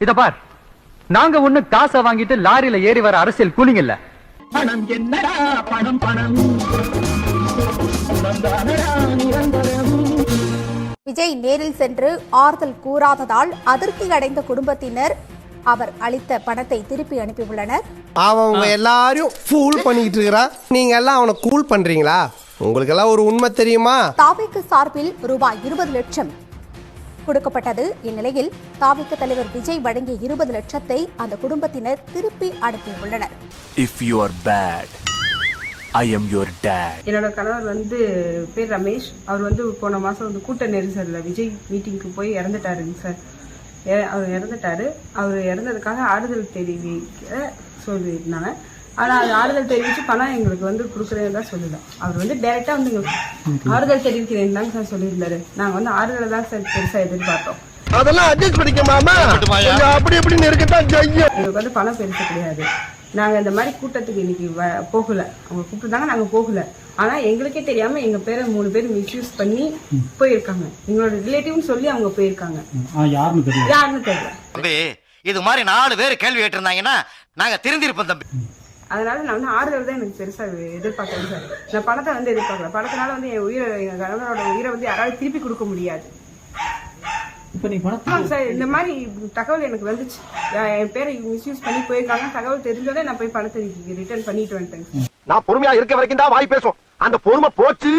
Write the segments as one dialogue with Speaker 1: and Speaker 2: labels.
Speaker 1: இத பார். நாங்க ஒண்ணு காசை வாங்கிட்டு லாரியில ஏறி வர அரசியல் கூலிங் இல்ல.
Speaker 2: பணம் என்னடா? பணம் பணம்.
Speaker 3: விஜய் நேரில் சென்று ஆறுதல் கூறாததால் அதிருப்தி அடைந்த குடும்பத்தினர் அவர் அளித்த பணத்தை திருப்பி அனுப்பியுள்ளனர்
Speaker 4: அவங்க எல்லாரையும் ஃபூல் பண்ணிக்கிட்டு இருக்கிறான் நீங்க எல்லாம் அவனை கூல் பண்றீங்களா? உங்களுக்கு எல்லாம் ஒரு உண்மை தெரியுமா?
Speaker 3: தாவிக்கு சார்பில் ரூபாய் இருபது லட்சம். கொடுக்கப்பட்டது. இந்நிலையில் தாவிக்க தலைவர் விஜய் வழங்கிய இருபது லட்சத்தை அந்த குடும்பத்தினர் திருப்பி அனுப்பியுள்ளனர்
Speaker 5: If you are bad, I am your dad.
Speaker 6: என்னோட கணவர் வந்து பேர் ரமேஷ். அவர் வந்து போன மாதம் வந்து கூட்ட நெரிசலில் விஜய் மீட்டிங்க்கு போய் இறந்துட்டாருங்க சார். அவர் இறந்துட்டாரு. அவர் இறந்ததுக்காக ஆறுதல் தெரிவிக்க சொல்லியிருந்தாங்க. ஆனால் அது ஆறுதல் தெரிவித்து பணம் எங்களுக்கு வந்து கொடுக்குறேன்னு தான் சொல்லல அவர் வந்து டைரெக்டாக வந்து எங்களுக்கு ஆறுதல் தெரிவிக்கிறேன்னு தாங்க சார் சொல்லியிருந்தாரு. நாங்கள் வந்து ஆறுதலை தான் சார் பெருசாக எதிர்பார்த்தோம்.
Speaker 4: அதெல்லாம் அட்ஜஸ்ட் பண்ணிக்க மாமா. அப்படி இப்படி இருக்கத்தான் செய்யும்.
Speaker 6: எங்களுக்கு வந்து பணம் பெருசு கிடையாது. நாங்கள் இந்த மாதிரி கூட்டத்துக்கு இன்னைக்கு வ போகல. அவங்க கூப்பிட்டுருந்தாங்க நாங்கள் போகல. ஆனால் எங்களுக்கே தெரியாமல் எங்கள் பேரை மூணு பேர் மிஸ்யூஸ் பண்ணி போயிருக்காங்க. எங்களோட ரிலேட்டிவ்னு சொல்லி அவங்க போயிருக்காங்க.
Speaker 7: யாருன்னு தெரியும்
Speaker 6: யாருன்னு தெரியல.
Speaker 8: தம்பி இது மாதிரி நாலு பேர் கேள்வி கேட்டிருந்தாங்கன்னா நாங்க திருந்திருப்போம் தம்பி.
Speaker 6: அதனால நான் வந்து ஆறுதல் தான் எனக்கு பெருசாக எதிர்பார்க்கறது சார் நான் பணத்தை வந்து எதிர்பார்க்கல பணத்தினால வந்து என் உயிரை எங்கள் கணவரோட உயிரை வந்து யாராலும் திருப்பி கொடுக்க முடியாது
Speaker 7: இப்ப நீ பணம்
Speaker 6: ஆமாங்க சார் இந்த மாதிரி தகவல் எனக்கு வந்துச்சு என் என் பேரை மிஸ்யூஸ் பண்ணி போயிருக்காங்க தகவல் தெரிஞ்சோடனே நான் போய் பணத்தை ரிட்டர்ன் பண்ணிட்டு வந்துட்டேங்க சார்
Speaker 4: நான் பொறுமையா இருக்க வரைக்கும் தான் வாய் பேசும் அந்த பொறுமை போச்சு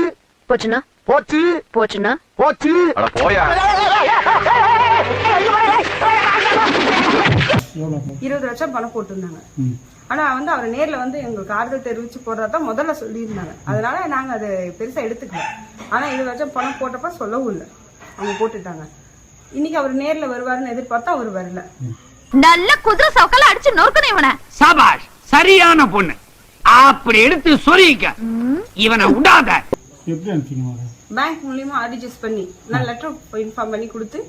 Speaker 9: போச்சுன்னா
Speaker 4: போச்சு
Speaker 9: போச்சுன்னா
Speaker 4: போச்சு போயா
Speaker 6: இருபது லட்சம் பணம் போட்டிருந்தாங்க ஆனா வந்து அவர் நேர்ல வந்து எங்களுக்கு ஆறுதல் தெரிவிச்சு போடுறதா முதல்ல சொல்லியிருந்தாங்க. அதனால நாங்க அதை பெருசா எடுத்துக்கல. ஆனா இருபது லட்சம் பணம் போட்டப்ப சொல்லவும் இல்லை. அவங்க போட்டுட்டாங்க. இன்னைக்கு அவர் நேர்ல வருவாருன்னு எதிர்பார்த்தா அவர் வரல.
Speaker 9: நல்ல குதிரை சவுக்கல அடிச்சு நொறுக்கணும் இவனை.
Speaker 2: சபாஷ் சரியான பொண்ணு. அப்படி எடுத்து சொரிக்க இவனை விடாத
Speaker 7: எப்படி அனுப்பிங்க
Speaker 6: பேங்க் மூலியமா ஆர்டிஜிஎஸ் பண்ணி நான் லெட்டர் இன்ஃபார்ம் பண்ணி கொடுத்து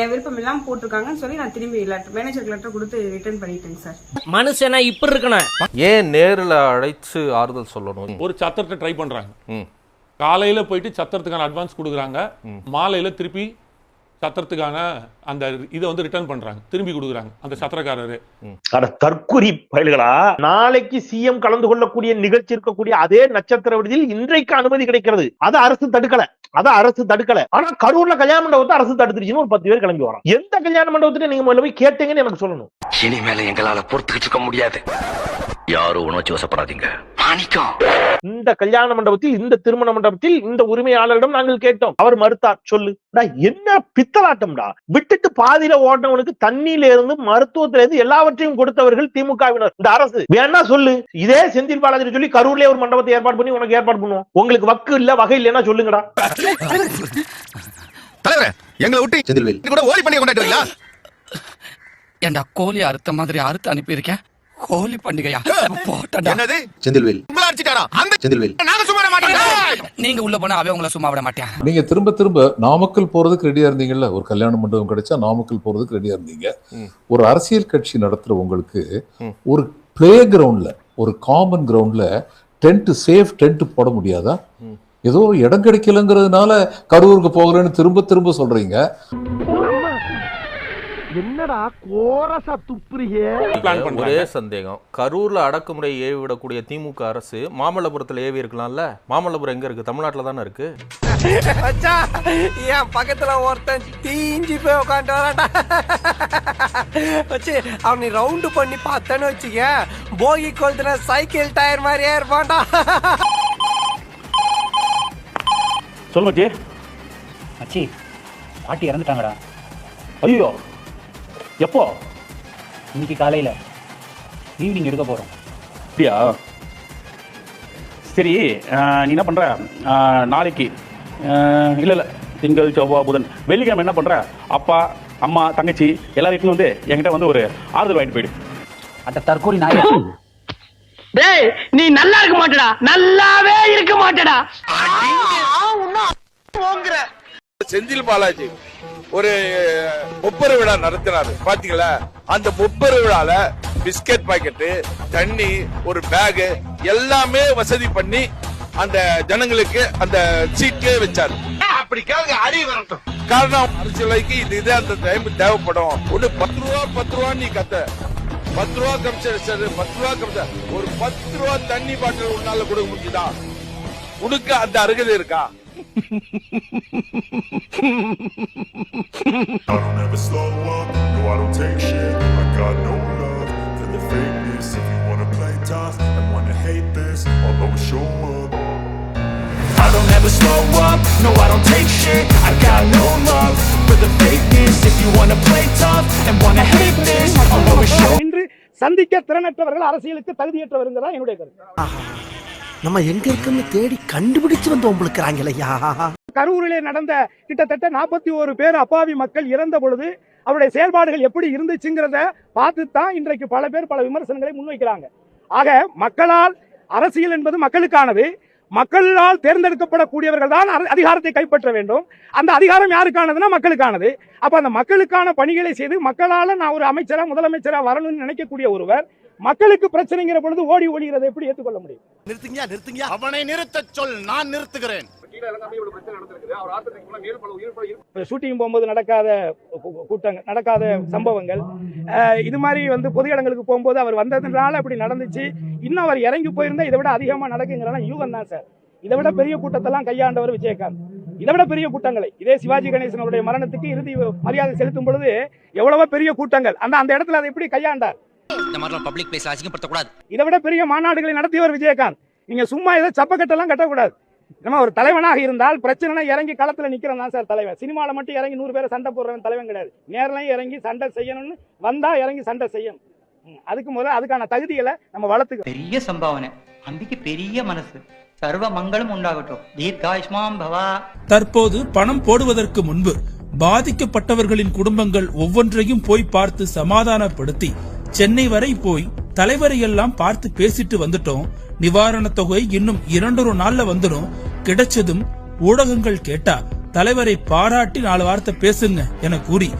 Speaker 6: என் விருப்பம் இல்லாம போட்டிருக்காங்கன்னு சொல்லி நான் திரும்பி லெட்டர் மேனேஜருக்கு லெட்டர் கொடுத்து ரிட்டர்ன் பண்ணிட்டேங்க சார்.
Speaker 2: மனுஷனா இப்படி இருக்கணும்.
Speaker 10: ஏன் நேரில் அழைச்சு ஆறுதல் சொல்லணும்?
Speaker 11: ஒரு சத்திரத்தை ட்ரை பண்றாங்க. காலையில போயிட்டு சத்திரத்துக்கான அட்வான்ஸ் கொடுக்குறாங்க. மாலையில திருப்பி சத்திரத்துக்கான அந்த இதை வந்து ரிட்டர்ன் பண்றாங்க. திரும்பி கொடுக்குறாங்க. அந்த சத்திரக்காரரு.
Speaker 12: அட தற்குறி பயல்களா? நாளைக்கு சிஎம் கலந்து கொள்ளக்கூடிய நிகழ்ச்சி இருக்கக்கூடிய அதே நட்சத்திர விடுதியில் இன்றைக்கு அனுமதி கிடைக்கிறது. அதை அரசு தடுக்கல. அத அரசு தடுக்கல. ஆனா கரூர்ல கல்யாண மண்டபத்தை அரசு தடுத்துருச்சுன்னு ஒரு பத்து பேர் கிளம்பி வரோம் எந்த கல்யாண மண்டபத்துல நீங்க முதல்ல போய் கேட்டீங்கன்னு எனக்கு சொல்லணும்.
Speaker 8: இனிமேல எங்களால பொறுத்துக்கிட்டு இருக்க முடியாது. யாரும் உணர்ச்சி வசப்படாதீங்க மாணிக்கம்.
Speaker 12: இந்த கல்யாண மண்டபத்தில் இந்த திருமண மண்டபத்தில் இந்த உரிமையாளரிடம் நாங்கள் கேட்டோம். அவர் மறுத்தார். சொல்லு. என்ன பித்தலாட்டம்டா? விட்டுட்டு பாதியில ஓட்டவனுக்கு தண்ணியில இருந்து மருத்துவத்தில இருந்து எல்லாவற்றையும் கொடுத்தவர்கள் திமுகவினர். இந்த அரசு. வேணா சொல்லு. இதே செந்தில் பாலாஜி சொல்லி கரூர்லயே ஒரு மண்டபத்தை ஏற்பாடு பண்ணி உனக்கு ஏற்பாடு பண்ணுவோம். உங்களுக்கு வக்கு இல்ல வகை இல்லைன்னா சொல்லுங்கடா.
Speaker 8: தலைவரே எங்களை விட்டு செந்தில்வேல். கூட ஓலி பண்ணி கொண்டாடுறீங்களா
Speaker 2: ஏண்டா கோழி அறுத்த மாதிரி அறுத்து அனுப்பியிருக்கேன். கோழி பண்டிகையா? போட்டா
Speaker 8: என்னது? செந்தில்வேல். உங்களை அடிச்சிட்டாரா அந்த செந்தில்வேல். நாங்க சும்மா விட மாட்டோம்.
Speaker 2: நீங்க உள்ள போனா அவன் உங்களை சும்மா விட மாட்டேன்.
Speaker 7: நீங்க திரும்ப திரும்ப நாமக்கல் போறதுக்கு ரெடியா இருந்தீங்கல்ல? ஒரு கல்யாண மண்டபம் கிடைச்சா நாமக்கல் போறதுக்கு ரெடியா இருந்தீங்க. ஒரு அரசியல் கட்சி நடத்துற உங்களுக்கு ஒரு பிளே கிரவுண்ட்ல ஒரு காமன் கிரவுண்ட்ல டென்ட் சேஃப் டென்ட் போட முடியாதா? ஏதோ இடம் கிடைக்கலங்கிறதுனால கரூருக்கு போகலன்னு திரும்ப திரும்ப சொல்றீங்க.
Speaker 4: என்னடா கோரசா துப்புறியே
Speaker 10: ஒரே சந்தேகம். கரூர்ல அடக்குமுறை ஏவி விடக்கூடிய திமுக அரசு மாமல்லபுரத்துல ஏவி இருக்கலாம்ல? மாமல்லபுரம் எங்க இருக்கு? தமிழ்நாட்டுல தானே இருக்கு?
Speaker 4: என் பக்கத்துல ஒருத்தன் தீஞ்சு போய் உட்காந்து வரான்டா வச்சு அவனை ரவுண்டு பண்ணி பார்த்தேன்னு வச்சுக்க போகி கொளுத்துன சைக்கிள் டயர் மாதிரியே இருப்பான்டா.
Speaker 12: சொல்லுங்க
Speaker 7: அச்சி பாட்டி இறந்துட்டாங்கடா.
Speaker 12: ஐயோ. எப்போ?
Speaker 7: இன்னைக்கு காலையில ஈவினிங் எடுக்க போறோம்.
Speaker 12: அப்படியா? சரி நீ என்ன பண்ற? நாளைக்கு இல்ல இல்ல திங்கள் செவ்வாய் புதன் வெள்ளிக்கிழமை என்ன பண்ற? அப்பா அம்மா தங்கச்சி எல்லாரையும் வந்து என்கிட்ட வந்து ஒரு ஆறுதல் வாங்கிட்டு போயிடு.
Speaker 7: அந்த தற்கொலை நாய்.
Speaker 2: டேய் நீ நல்லா இருக்க மாட்டடா. நல்லாவே இருக்க மாட்டடா.
Speaker 5: செந்தில் பாலாஜி ஒரு முப்பெரு விழா நடத்தினாரு. பாத்தீங்களா? அந்த முப்பெரு விழால பிஸ்கட் பாக்கெட்டு தண்ணி ஒரு பேகு எல்லாமே வசதி பண்ணி அந்த ஜனங்களுக்கு அந்த சீட்லயே வச்சாரு.
Speaker 13: அப்படி கேளுங்க அறிவு வரட்டும்.
Speaker 12: காரணம் அரசியலைக்கு இது இதே அந்த டைம் தேவைப்படும். ஒண்ணு பத்து ரூபா பத்து ரூபா நீ கத்த. பத்து ரூபா கமிச்சர் சரி பத்து ரூபா கமிச்சர் ஒரு பத்து ரூபா தண்ணி பாட்டில் உன்னால கொடுக்க முடியுதா உனக்கு அந்த அருகதை இருக்கா?
Speaker 14: I don't ever slow up, no I don't take shit I got no love for the fakeness If you wanna play tough and wanna hate this I'll always show up I don't ever slow up, no I don't take shit I got no love for the fakeness If you wanna play tough and wanna hate this I'll always show
Speaker 15: இன்று சந்திக்க திறனற்றவர்கள் அரசியலுக்கு தகுதியற்றவர்கள் என்னுடைய கருத்து
Speaker 4: நம்ம எங்க இருக்குன்னு தேடி கண்டுபிடிச்சு வந்து உங்களுக்குறாங்களையா
Speaker 15: கரூரிலே நடந்த கிட்டத்தட்ட நாற்பத்தி ஒரு பேர் அப்பாவி மக்கள் இறந்த பொழுது அவருடைய செயல்பாடுகள் எப்படி இருந்துச்சுங்கிறத பார்த்து தான் இன்றைக்கு பல பேர் பல விமர்சனங்களை முன்வைக்கிறாங்க. ஆக மக்களால் அரசியல் என்பது மக்களுக்கானது. மக்களால் தேர்ந்தெடுக்கப்படக்கூடியவர்கள் தான் அதிகாரத்தை கைப்பற்ற வேண்டும். அந்த அதிகாரம் யாருக்கானதுன்னா மக்களுக்கானது. அப்ப அந்த மக்களுக்கான பணிகளை செய்து மக்களால் நான் ஒரு அமைச்சராக முதலமைச்சராக வரணும்னு நினைக்கக்கூடிய ஒருவர் மக்களுக்கு பிரச்சனைங்கிற பொழுது ஓடி ஓடுகிறதை எப்படி ஏற்றுக்கொள்ள முடியும்?
Speaker 13: நிறுத்துங்க நிறுத்துங்க அவனை நிறுத்த சொல் நான் நிறுத்துகிறேன்.
Speaker 15: ஷூட்டிங் போகும்போது நடக்காத கூட்டங்கள் நடக்காத சம்பவங்கள். இது மாதிரி வந்து பொது இடங்களுக்கு போகும்போது அவர் வந்ததுனால அப்படி நடந்துச்சு. இன்னும் அவர் இறங்கி போயிருந்தா இதை விட அதிகமா நடக்குங்கிறனா யூகம் தான் சார். இதை விட பெரிய கூட்டத்தெல்லாம் கையாண்டவர் விஜயகாந்த். இதை விட பெரிய கூட்டங்களை. இதே சிவாஜி கணேசன் அவருடைய மரணத்துக்கு இறுதி மரியாதை செலுத்தும் பொழுது எவ்வளவோ பெரிய கூட்டங்கள். அந்த அந்த இடத்துல அதை எப்படி கையாண்டார்?
Speaker 8: இந்த மாதிரிலாம் பப்ளிக் பிளேஸ் அசிங்கப்படுத்தக்கூடாது.
Speaker 15: இதை விட பெரிய மாநாடுகளை நடத்தியவர் விஜயகாந்த். நீங்க சும்மா ஏதோ சப்பக்கட்டெல்லாம் கட்டக்கூடாது. நம்ம ஒரு தலைவனாக இருந்தால் பிரச்சனை இறங்கி களத்துல நிக்கிறவன் தான் சார் தலைவன். சினிமாவில் மட்டும் இறங்கி நூறு பேரை சண்டை போடுறவன் தலைவன் கிடையாது. நேர்லையும் இறங்கி சண்டை செய்யணும்னு வந்தா இறங்கி சண்டை செய்யணும் அதுக்கு முதல்ல அதுக்கான தகுதிகளை நம்ம வளர்த்துக்கணும்.
Speaker 16: பெரிய சம்பாவனை. அம்பிக்கு பெரிய மனசு. சர்வ மங்களம் உண்டாகட்டும். தீர்காயுஷ்மாம் பவா.
Speaker 17: தற்போது பணம் போடுவதற்கு முன்பு பாதிக்கப்பட்டவர்களின் குடும்பங்கள் ஒவ்வொன்றையும் போய் பார்த்து சமாதானப்படுத்தி சென்னை வரை போய் தலைவரை எல்லாம் பார்த்து பேசிட்டு வந்துட்டோம். நிவாரணத் தொகை இன்னும் இரண்டொரு நாள்ல வந்துடும் கிடைச்சதும் ஊடகங்கள் கேட்டா தலைவரை பாராட்டி நாலு வார்த்தை பேசுங்க என கூறி.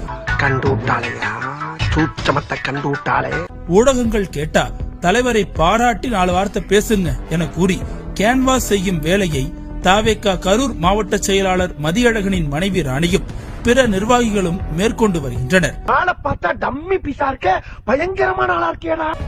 Speaker 17: ஊடகங்கள் கேட்டா தலைவரை பாராட்டி நாலு வார்த்தை பேசுங்க என கூறி கேன்வாஸ் செய்யும் வேலையை தாவேக்கா கரூர் மாவட்ட செயலாளர் மதியழகனின் மனைவி ராணியும் பிற நிர்வாகிகளும் மேற்கொண்டு வருகின்றனர்.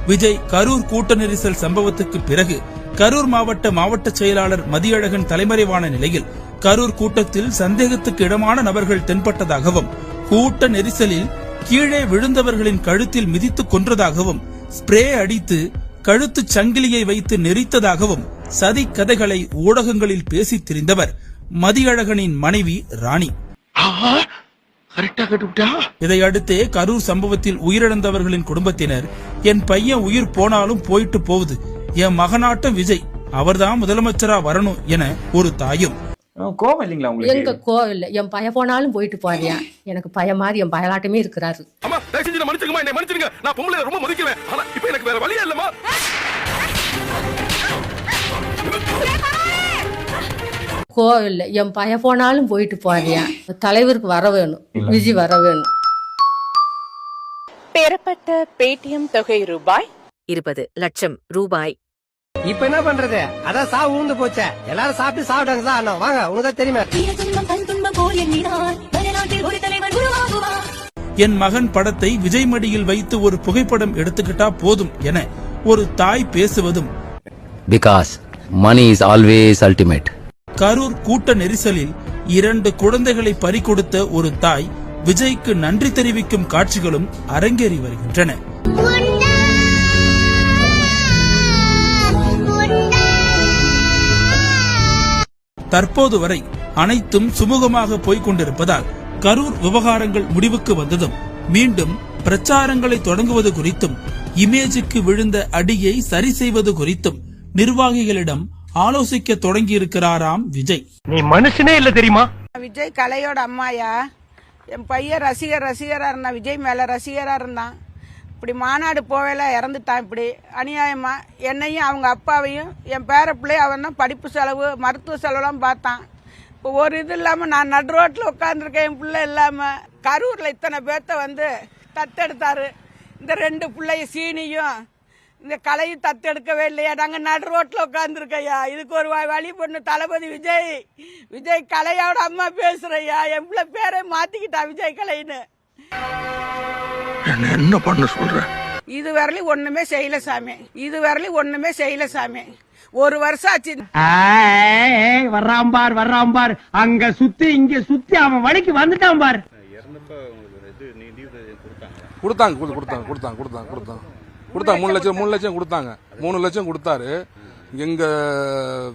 Speaker 17: விஜய் கரூர் கூட்ட நெரிசல் சம்பவத்துக்கு பிறகு கரூர் மாவட்ட மாவட்ட செயலாளர் மதியழகன் தலைமறைவான நிலையில் கரூர் கூட்டத்தில் சந்தேகத்துக்கு இடமான நபர்கள் தென்பட்டதாகவும் கூட்ட நெரிசலில் கீழே விழுந்தவர்களின் கழுத்தில் மிதித்து கொன்றதாகவும் ஸ்ப்ரே அடித்து கழுத்துச் சங்கிலியை வைத்து நெரித்ததாகவும் சதி கதைகளை ஊடகங்களில் பேசித் திரிந்தவர் மதியழகனின் மனைவி ராணி. இதையடுத்தே கரூர் சம்பவத்தில் உயிரிழந்தவர்களின் குடும்பத்தினர் என் பையன் உயிர் போனாலும் போயிட்டு போகுது. என் மகனாட்டம் விஜய். அவர்தான் முதலமைச்சரா வரணும் என ஒரு தாயும்.
Speaker 16: கோவம் இல்லைங்களா
Speaker 18: எங்க கோவில்ல என் பய போனாலும் போயிட்டு போறியா? எனக்கு பய மாதிரி என் பயலாட்டமே இருக்கிறாரு.
Speaker 13: அம்மா தயவு செஞ்சு மன்னிச்சுக்கமா என்னை மன்னிச்சிருங்க. நான் பொம்பளை ரொம்ப மதிக்குவேன் ஆனா இப்போ எனக்கு வேற வழியே இல்லம்மா.
Speaker 18: கோவில்ல என் பய போனாலும் போயிட்டு போறியா? தலைவருக்கு வர வேணும். விஜய் வர வேணும்.
Speaker 19: பெறப்பட்ட பேடிஎம் தொகை ரூபாய்
Speaker 18: இருபது லட்சம் ரூபாய்.
Speaker 4: இப்ப என்ன பண்றது? அதான் சா ஊந்து போச்சே. எல்லாரும் சாப்பிட்டு சாப்பிட்டாங்க சார் அண்ணா. வாங்க உனக்கு தெரியுமா.
Speaker 17: என் மகன் படத்தை விஜய் மடியில் வைத்து ஒரு புகைப்படம் எடுத்துக்கிட்டா போதும் என ஒரு தாய் பேசுவதும்.
Speaker 13: Because money is always ultimate
Speaker 17: Karur கூட்ட நெரிசலில் இரண்டு குழந்தைகளை பறிகொடுத்த ஒரு தாய் விஜய்க்கு நன்றி தெரிவிக்கும் காட்சிகளும் அரங்கேறி வருகின்றன. தற்போது வரை அனைத்தும் சுமூகமாக போய்க் கொண்டிருப்பதால் கரூர் விவகாரங்கள் முடிவுக்கு வந்ததும் மீண்டும் பிரச்சாரங்களை தொடங்குவது குறித்தும் இமேஜுக்கு விழுந்த அடியை சரி செய்வது குறித்தும் நிர்வாகிகளிடம் ஆலோசிக்க தொடங்கியிருக்கிறாராம் விஜய்.
Speaker 4: நீ மனுஷனே இல்ல தெரியுமா?
Speaker 19: விஜய் கலையோட அம்மாயா? என் பையன் ரசிகர் ரசிகரா இருந்தான். விஜய் மேல ரசிகரா இருந்தான். இப்படி மாநாடு போவேல இறந்துட்டான் இப்படி. அநியாயமா. என்னையும் அவங்க அப்பாவையும் என் பேர பிள்ளை அவன் தான் படிப்பு செலவு மருத்துவ செலவுலாம் பார்த்தான். இப்போ ஒரு இது இல்லாமல் நான் நடு ரோட்டில் உட்காந்துருக்கேன் என் பிள்ளை இல்லாமல் கரூரில் இத்தனை பேர்த்த வந்து தத்தெடுத்தாரு. இந்த ரெண்டு பிள்ளைய சீனியும் இந்த கலையும் தத்தெடுக்கவே இல்லையா? நாங்க நடு ரோட்ல உட்காந்துருக்கையா இதுக்கு ஒரு வ- வழி பொண்ணு. தளபதி விஜய் விஜய் கலையோட அம்மா பேசுறையா என் பிள்ளை பேரை மாத்திக்கிட்டா விஜய் கலைன்னு
Speaker 20: என்ன பண்ண சொல்ற?
Speaker 19: இது வரலையும் ஒண்ணுமே செய்யல சாமி. இது வரலையும் ஒண்ணுமே செய்யல சாமி. ஒரு வருஷம் ஆச்சு.
Speaker 14: வர்றான் பார் வர்றான் பார். அங்க சுத்தி இங்க சுத்தி அவன் வழிக்கு வந்துட்டான் பார்.
Speaker 21: கொடுத்தாங்க கொடு- கொடுத்தாங்க கொடுத்தாங்க கொடுத்தாங்க கொடுத்தாங்க. கொடுத்தாங்க மூணு லட்சம் மூணு லட்சம் கொடுத்தாங்க. மூணு லட்சம் கொடுத்தாரு. எங்க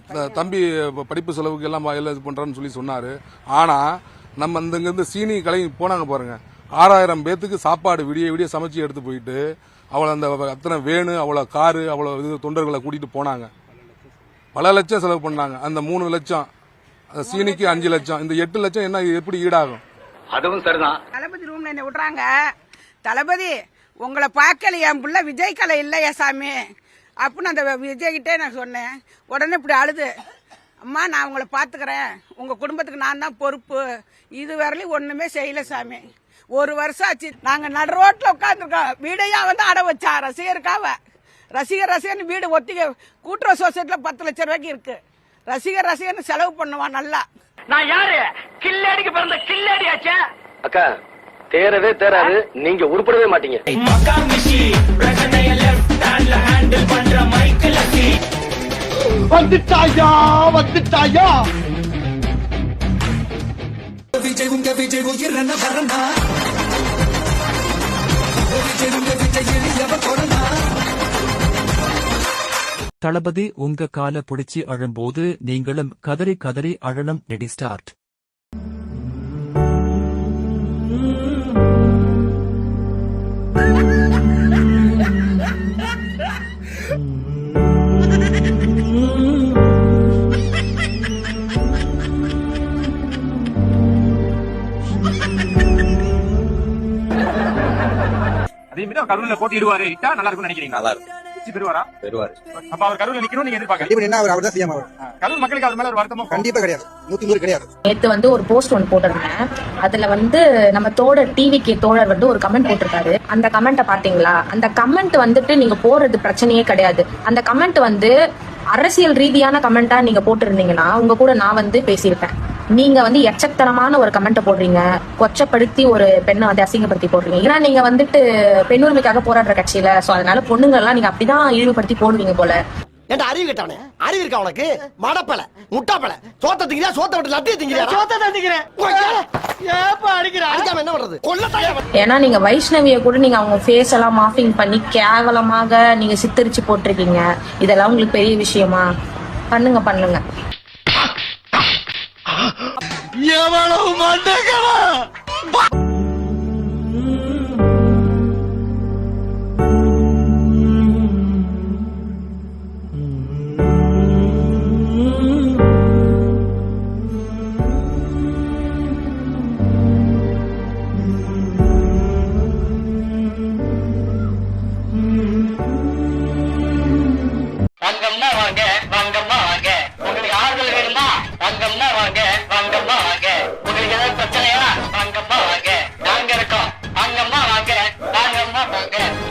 Speaker 21: த- தம்பி படிப்பு செலவுக்கு எல்லாம் எல்லாம் இது பண்றேன்னு சொல்லி சொன்னாரு. ஆனா நம்ம இந்த இருந்து சீனி கலை போனாங்க பாருங்க. ஆறாயிரம் பேத்துக்கு சாப்பாடு விடிய விடிய சமைச்சு எடுத்து போயிட்டு அவளை அந்த அத்தனை வேணு அவ்வளோ காரு அவ்வளோ இது தொண்டர்களை கூட்டிட்டு போனாங்க. பல லட்சம் செலவு பண்ணாங்க. அந்த மூணு லட்சம் அந்த சீனிக்கு அஞ்சு லட்சம் இந்த எட்டு லட்சம் என்ன எப்படி ஈடாகும்?
Speaker 20: அதுவும் சரிதான்.
Speaker 19: தளபதி ரூம்ல என்ன விடுறாங்க. தளபதி உங்களை பார்க்கல என் புள்ள விஜய் கலை இல்லையா சாமி? அப்படின்னு அந்த விஜய் கிட்டே நான் சொன்னேன். உடனே இப்படி அழுது. அம்மா நான் உங்களை பார்த்துக்கிறேன். உங்க குடும்பத்துக்கு நான் தான் பொறுப்பு. இது வரலையும் ஒண்ணுமே செய்யல சாமி. ஒரு வருஷம் ஆச்சு. நாங்க நடு ரோட்ல உட்காந்துருக்கோம் வீடையா வந்து அட வச்சா ரசிகருக்காவ? ரசிகர் ரசிகர்னு வீடு ஒத்திக கூட்டுறவு சொசைட்டில பத்து லட்சம் ரூபாய்க்கு இருக்கு. ரசிகர் ரசிகர்னு செலவு பண்ணுவான் நல்லா.
Speaker 20: நான் யாரு? கில்லாடிக்கு பிறந்த கில்லாடியாச்சே அக்கா தேரவே தேராது நீங்க உருப்படவே மாட்டீங்க.
Speaker 14: வந்துட்டாயா வந்துட்டாயா?
Speaker 22: தளபதி உங்க கால புடிச்சு அழும்போது நீங்களும் கதறி கதறி அழணும் ரெடி ஸ்டார்ட்
Speaker 14: அதே மாதிரி கரூர்ல போட்டிடுவாரு இட்டா நல்லா இருக்கும்னு நினைக்கிறீங்க நல்லா இருக்கும். பெறுவாரா?
Speaker 8: பெறுவார்.
Speaker 14: அப்ப அவர் கரூர்ல நிக்கணும் நீங்க எதிர்பார்க்க
Speaker 8: என்ன அவர் அவர் தான் செய்யாம அவர்
Speaker 14: கரூர் மக்களுக்கு அவர் மேல ஒரு வருத்தமா?
Speaker 8: கண்டிப்பா கிடையாது. நூத்தி நூறு கிடையாது.
Speaker 23: நேத்து வந்து ஒரு போஸ்ட் ஒன்று போட்டிருந்தேன். அதுல வந்து நம்ம தோழர் டிவிக்கு தோழர் வந்து ஒரு கமெண்ட் போட்டிருக்காரு. அந்த கமெண்ட்டை பாத்தீங்களா அந்த கமெண்ட் வந்துட்டு நீங்க போடுறது பிரச்சனையே கிடையாது. அந்த கமெண்ட் வந்து அரசியல் ரீதியான கமெண்டா நீங்க போட்டிருந்தீங்கன்னா உங்க கூட நான் வந்து பேசியிருப்பேன். நீங்க வந்து எச்சத்தனமான ஒரு கமெண்ட்டை போடுறீங்க. கொச்சப்படுத்தி ஒரு பெண்ணை வந்து அசிங்கப்படுத்தி போடுறீங்க. ஏன்னா நீங்க வந்துட்டு பெண் உரிமைக்காக போராடுற கட்சியில சோ அதனால பொண்ணுங்க எல்லாம் நீங்க அப்படிதான் இழிவுபடுத்தி போடுவீங்க போல.
Speaker 14: ஏன்டா அறிவு கேட்டவனே? அறிவு இருக்கா உனக்கு? மடப்பல முட்டாப்பல. சோத்த திங்கிறியா? சோத்த விட்டு லட்டிய திங்கிறியா? சோத்த தான் திங்கிறேன். அடிக்காம என்ன பண்றது?
Speaker 23: ஏன்னா நீங்க வைஷ்ணவிய கூட நீங்க அவங்க ஃபேஸ் எல்லாம் மாஃபிங் பண்ணி கேவலமாக நீங்க சித்தரிச்சு போட்டிருக்கீங்க. இதெல்லாம் உங்களுக்கு பெரிய விஷயமா? பண்ணுங்க பண்ணுங்க.
Speaker 14: எவ்வளவு மண்டகமா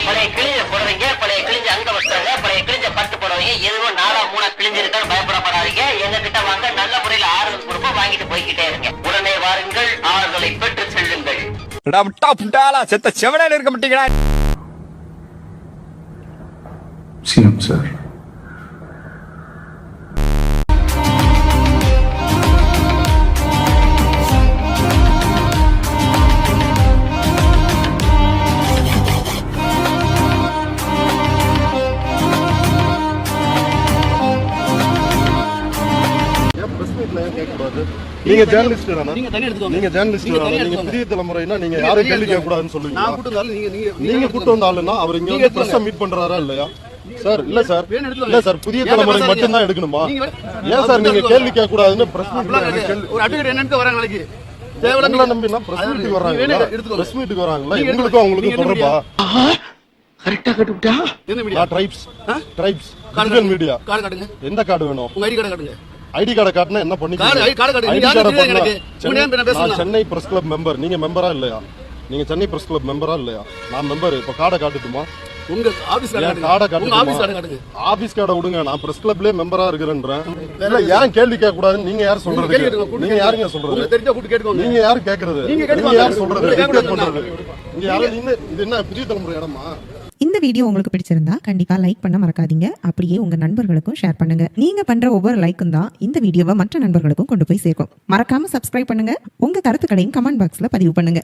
Speaker 20: பழைய கிழிஞ்ச புடவைங்க பழைய கிழிஞ்ச அங்க வஸ்திரங்க பழைய கிழிஞ்ச பட்டு புடவைங்க எதுவும் நாலா மூணா கிழிஞ்சிருக்கான்னு பயப்படப்படாதீங்க. எங்க கிட்ட வாங்க நல்ல முறையில் ஆறுதல் கொடுப்போம் வாங்கிட்டு போய்கிட்டே இருங்க. உடனே வாருங்கள் ஆறுதலை பெற்று செல்லுங்கள்.
Speaker 8: செத்த செவனையில இருக்க மாட்டீங்களா?
Speaker 24: CM sir.
Speaker 21: நீங்க ஜேர்னலிஸ்ட் தானே நீங்க ஜேர்னலிஸ்ட் தானே நீங்க புதிய தலைமுறைனா நீங்க யாரும் கேள்வி கேட்க கூடாதுன்னு சொல்லுவீங்க. நீங்க கூட்டு வந்த ஆளுன்னா அவர் இங்க வந்து பிரஸ் மீட் பண்றாரா இல்லையா? சார் இல்ல சார். இல்ல சார் புதிய தலைமுறை மட்டும் தான் எடுக்கணுமா? ஏன் சார் நீங்க கேள்வி கேட்க கூடாதுன்னு பிரஸ் மீட்
Speaker 14: ஒரு அட்வொகேட் என்னன்னு வராங்க நாளைக்கு.
Speaker 21: நம்பினா பிரஸ் மீட்டுக்கு வராங்க. பிரஸ் மீட்டுக்கு வராங்களா எங்களுக்கும் அவங்களுக்கும் தொடர்பா
Speaker 14: கரெக்டா
Speaker 21: நான் tribes tribes digital media
Speaker 14: card காட்டுங்க.
Speaker 21: எந்த கார்டு வேணும்?
Speaker 14: உங்க ஐடி கார்டு காட்டுங்க.
Speaker 21: ஐடி கார்டை காட்டினா என்ன பண்ணா சென்னை பிரஸ் கிளப் மெம்பர் நீங்க மெம்பரா இல்லையா? நீங்க சென்னை பிரஸ் கிளப் மெம்பரா இல்லையா? நான் மெம்பர் இப்ப கார்டை காட்டுட்டுமா?
Speaker 2: உங்க ஆபீஸ்
Speaker 21: என் கார்டை காட்டுங்க. ஆபீஸ் கார்டை விடுங்க. நான் பிரஸ் கிளப்லயே மெம்பரா இருக்கிறேன்றேன். இல்ல ஏன் கேள்வி கேட்க கூடாதுன்னு நீங்க யார் சொல்றது? நீங்க யாருங்க சொல்றது?
Speaker 2: தெரிஞ்சா.
Speaker 21: நீங்க யாரு கேக்குறது
Speaker 2: நீங்க.
Speaker 21: யார் சொல்றது? பண்றது இங்க யாரும் நின்னு இது என்ன புதிய தலைமுறை இடமா?
Speaker 25: இந்த வீடியோ உங்களுக்கு பிடிச்சிருந்தா கண்டிப்பா லைக் பண்ண மறக்காதீங்க. அப்படியே உங்க நண்பர்களுக்கும் ஷேர் பண்ணுங்க. நீங்க பண்ற ஒவ்வொரு லைக்கும் தான் இந்த வீடியோவை மற்ற நண்பர்களுக்கும் கொண்டு போய் சேர்க்கும். மறக்காம சப்ஸ்கிரைப் பண்ணுங்க. உங்க கருத்துக்களையும் கமெண்ட் பாக்ஸ்ல பதிவு பண்ணுங்க.